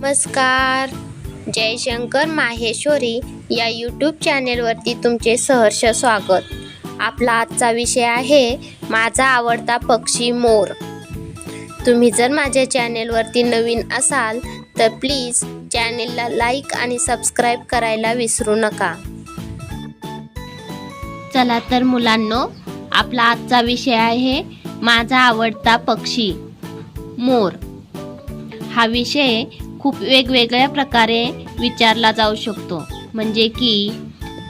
नमस्कार. जयशंकर माहेश्वरी या यूट्यूब चॅनेलवरती तुमचे सहर्ष स्वागत. आपला आजचा विषय आहे माझा आवडता पक्षी मोर. तुम्ही जर माझ्या चॅनेलवरती नवीन असाल तर प्लीज चॅनेलला लाईक आणि सबस्क्राईब करायला विसरू नका. चला तर मुलांनो आपला आजचा विषय आहे माझा आवडता पक्षी मोर. हा विषय खूप वेगवेगळ्या प्रकारे विचारला जाऊ शकतो. म्हणजे की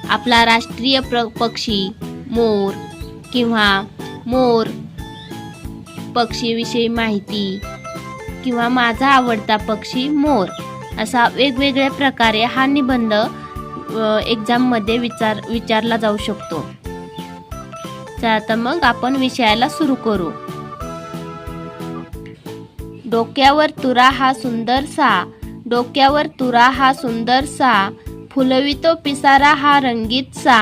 आपला राष्ट्रीय प्र पक्षी मोर किंवा मोर पक्षीविषयी माहिती किंवा माझा आवडता पक्षी मोर असा वेगवेगळ्या प्रकारे हा निबंध एक्झाममध्ये विचार विचारला जाऊ शकतो. चला तर मग आपण विषयाला सुरू करू. डोक्यावर तुरा हा सुंदरसा डोक्यावर तुरा हा सुंदरसा फुलवितो पिसारा हा रंगीतसा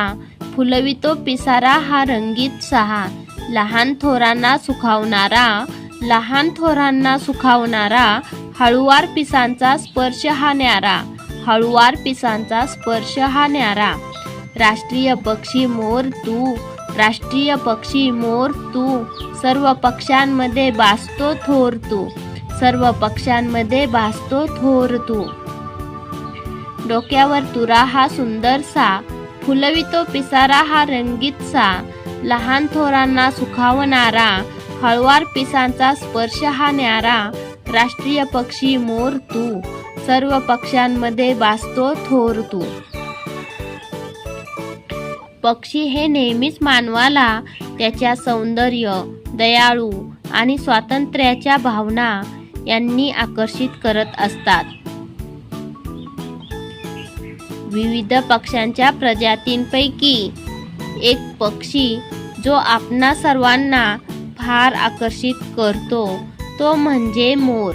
फुलवितो पिसारा हा रंगीत सहा लहान थोरांना सुखावणारा लहान थोरांना सुखावणारा हळुवार पिसांचा स्पर्श हा न्यारा हळुवार पिसांचा स्पर्श हा न्यारा. राष्ट्रीय पक्षी मोर तू राष्ट्रीय पक्षी मोर तू सर्व पक्ष्यांमध्ये बासतो थोर तू. सर्व पक्ष्यांमध्ये भासतो थोर तू. डोक्यावर तुरा हा सुंदरसा फुलवितो पिसारा हा रंगीतसा लहान थोरांना सुखावणारा हळवार पिसांचा स्पर्श हा न्यारा राष्ट्रीय पक्षी मोर तू सर्व पक्ष्यांमध्ये भासतो थोर तू. पक्षी हे नेहमीच मानवाला त्याच्या सौंदर्य दयाळू आणि स्वातंत्र्याच्या भावना यांनी आकर्षित करत असतात. विविध पक्ष्यांच्या प्रजातींपैकी एक पक्षी जो आपणा सर्वांना फार आकर्षित करतो तो म्हणजे मोर.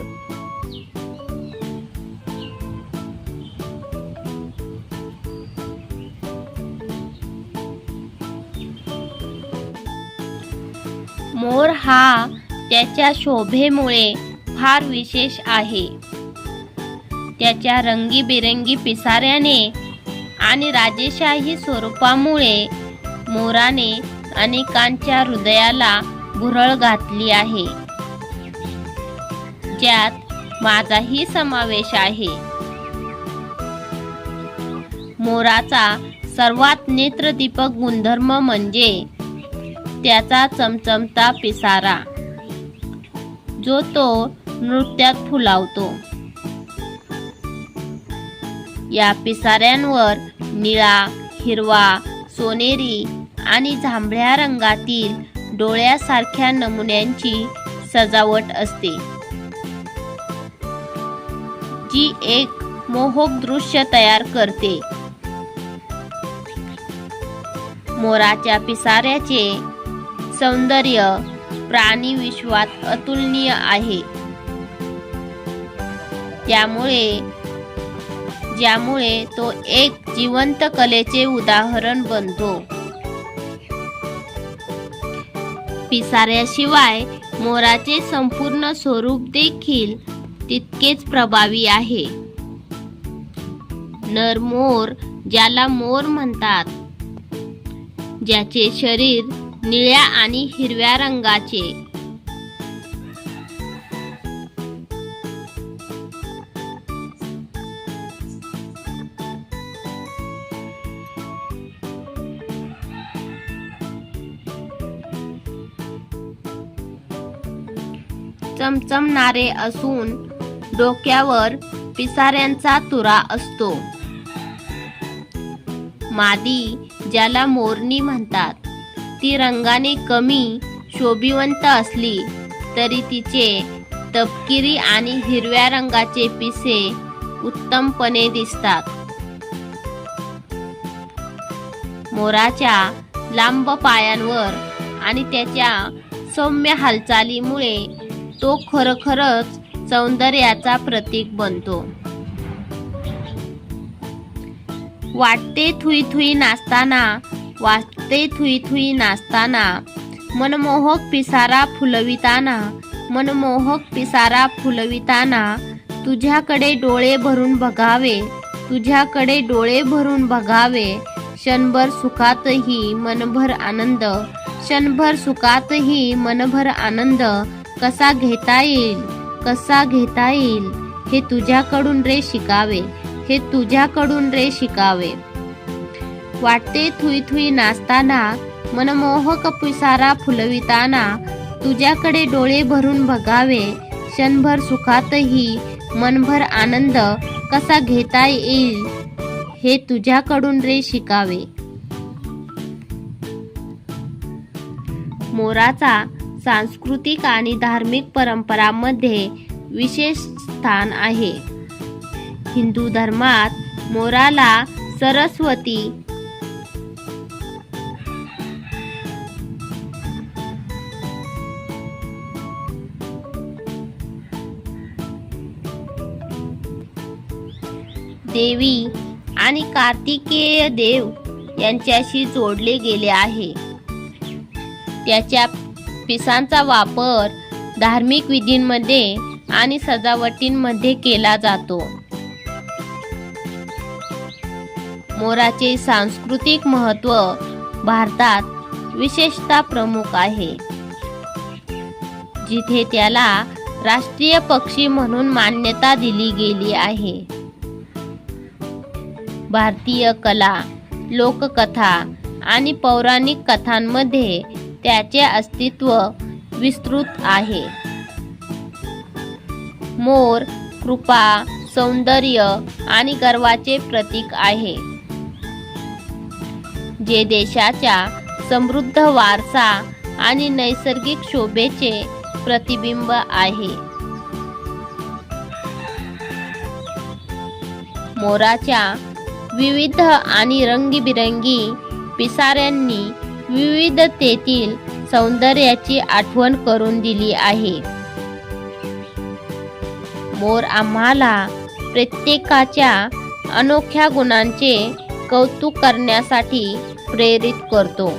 मोर हा त्याच्या शोभेमुळे फार विशेष आहे. त्याच्या रंगीबेरंगी पिसाऱ्याने आणि राजेशाही स्वरूपामुळे मोराने अनेकांच्या हृदयाला भुरळ घातली आहे. ज्यात माझाही समावेश आहे. मोराचा सर्वात नेत्रदीपक गुणधर्म म्हणजे त्याचा चमचमता पिसारा. जो तो नृत्यात फुलावतो. या पिसाऱ्यांवर निळा हिरवा सोनेरी आणि जांभळ्या रंगातील डोळ्यासारख्या नमुन्यांची सजावट असते. जी एक मोहक दृश्य तयार करते. मोराच्या पिसाऱ्याचे सौंदर्य प्राणी विश्वात अतुलनीय आहे. त्यामुळे ज्यामुळे तो एक जिवंत कलेचे उदाहरण बनतो. पिसाऱ्याशिवाय मोराचे संपूर्ण स्वरूप देखील तितकेच प्रभावी आहे. नर मोर ज्याला मोर म्हणतात ज्याचे शरीर निळ्या आणि हिरव्या रंगाचे चमचमणारे असून डोक्यावर पिसाऱ्यांचा तुरा असतो. मादी ज्याला मोरणी म्हणतात ती रंगाने कमी शोभिवंत असली तरी तिचे तपकिरी आणि हिरव्या रंगाचे पिसे उत्तमपणे दिसतात. मोराच्या लांब पायांवर आणि त्याच्या सौम्य हालचालीमुळे तो खरोखरच सौंदर्याचा प्रतीक बनतो. वाटते थुई थुई नाचताना वाटते थुई थुई नाचताना मनमोहक पिसारा फुलविताना मनमोहक पिसारा फुलविताना तुझ्याकडे डोळे भरून बघावे तुझ्याकडे डोळे भरून बघावे क्षणभर सुखातही मनभर आनंद क्षणभर सुखातही मनभर आनंद कसा घेता येईल? कसा घेता येईल? हे तुझ्याकडून रे शिकावे. हे तुझ्याकडून रे शिकावे. वाटते थुई थुई नाचताना मनमोहक पिसारा फुलविताना तुझ्याकडे डोळे भरून बघावे. क्षणभर सुखातही मनभर आनंद कसा घेता येईल? हे तुझ्याकडून रे शिकावे. मोराचा सांस्कृतिक आणि धार्मिक परंपरांमध्ये विशेष स्थान आहे. हिंदू धर्मात मोराला सरस्वती देवी आणि कार्तिकेय देव यांच्याशी जोडले गेले आहे. त्याच्या पिसांचा वापर धार्मिक विधींमध्ये आणि सजावटींमध्ये केला जातो. मोराचे सांस्कृतिक महत्त्व भारतात विशेषतः प्रमुख आहे. जिथे त्याला राष्ट्रीय पक्षी म्हणून मान्यता दिली गेली आहे. भारतीय कला लोककथा आणि पौराणिक कथांमध्ये त्याचे अस्तित्व विस्तृत आहे. मोर कृपा सौंदर्य आणि गर्वाचे प्रतीक आहे. जे देशाच्या समृद्ध वारसा आणि नैसर्गिक शोभेचे प्रतिबिंब आहे. मोराच्या विविध आणि रंगीबिरंगी पिसाऱ्यांनी विविधतेतील सौंदर्याची आठवण करून दिली आहे. मोर आम्हाला प्रत्येकाच्या अनोख्या गुणांचे कौतुक करण्यासाठी प्रेरित करतो.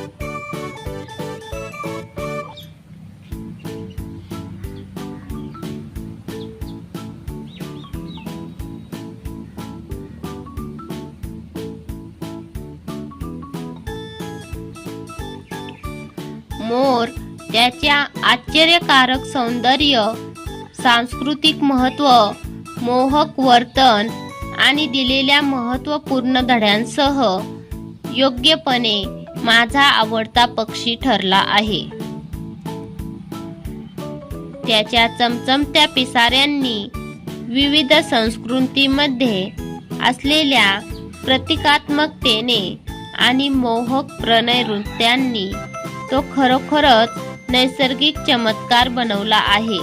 मोर त्याच्या आश्चर्यकारक सौंदर्य सांस्कृतिक महत्त्व मोहक वर्तन आणि दिलेल्या महत्त्वपूर्ण धड्यांसह योग्यपणे माझा आवडता पक्षी ठरला आहे. त्याच्या चमचमत्या पिसाऱ्यांनी विविध संस्कृतीमध्ये असलेल्या प्रतिकात्मकतेने आणि मोहक प्रणय नृत्यांनी तो खरोखरच नैसर्गिक चमत्कार बनवला आहे.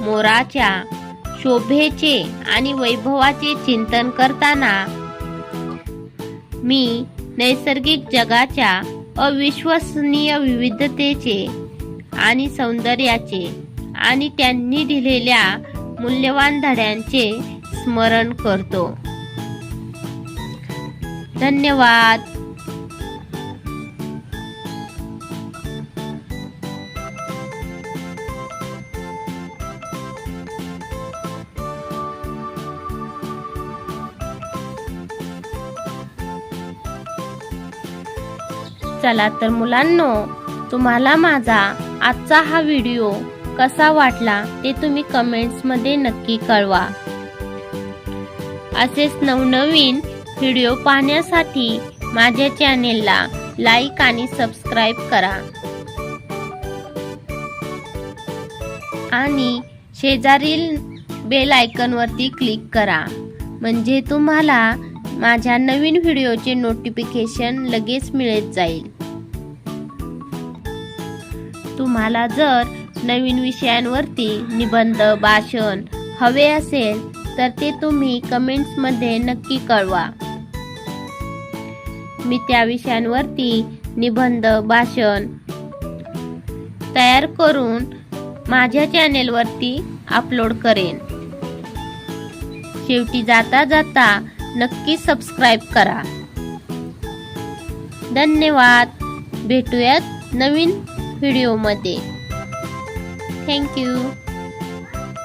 मोराच्या शोभेचे आणि वैभवाचे चिंतन करताना मी नैसर्गिक जगाच्या अविश्वसनीय विविधतेचे आणि सौंदर्याचे आणि त्यांनी दिलेल्या मूल्यवान धड्यांचे स्मरण करतो. धन्यवाद. चला तर मुलांनो तुम्हाला माझा आजचा हा व्हिडिओ कसा वाटला ते तुम्ही कमेंट्समध्ये नक्की कळवा. असेच नवनवीन व्हिडिओ पाहण्यासाठी माझ्या चॅनेलला लाईक आणि सबस्क्राईब करा. आणि शेजारील बेल आयकनवरती क्लिक करा. म्हणजे तुम्हाला माझ्या नवीन व्हिडिओचे नोटिफिकेशन लगेच मिळत जाईल. तुम्हाला जर नवीन विषयांवरती निबंध भाषण हवे असेल तर ते तुम्ही कमेंट्समध्ये नक्की कळवा. मी त्या विषयांवरती निबंध भाषण तयार करून माझ्या चॅनेलवरती अपलोड करेन. शेवटी जाता जाता नक्की सबस्क्राईब करा. धन्यवाद. भेटूयात नवीन व्हिडिओमध्ये थँक्यू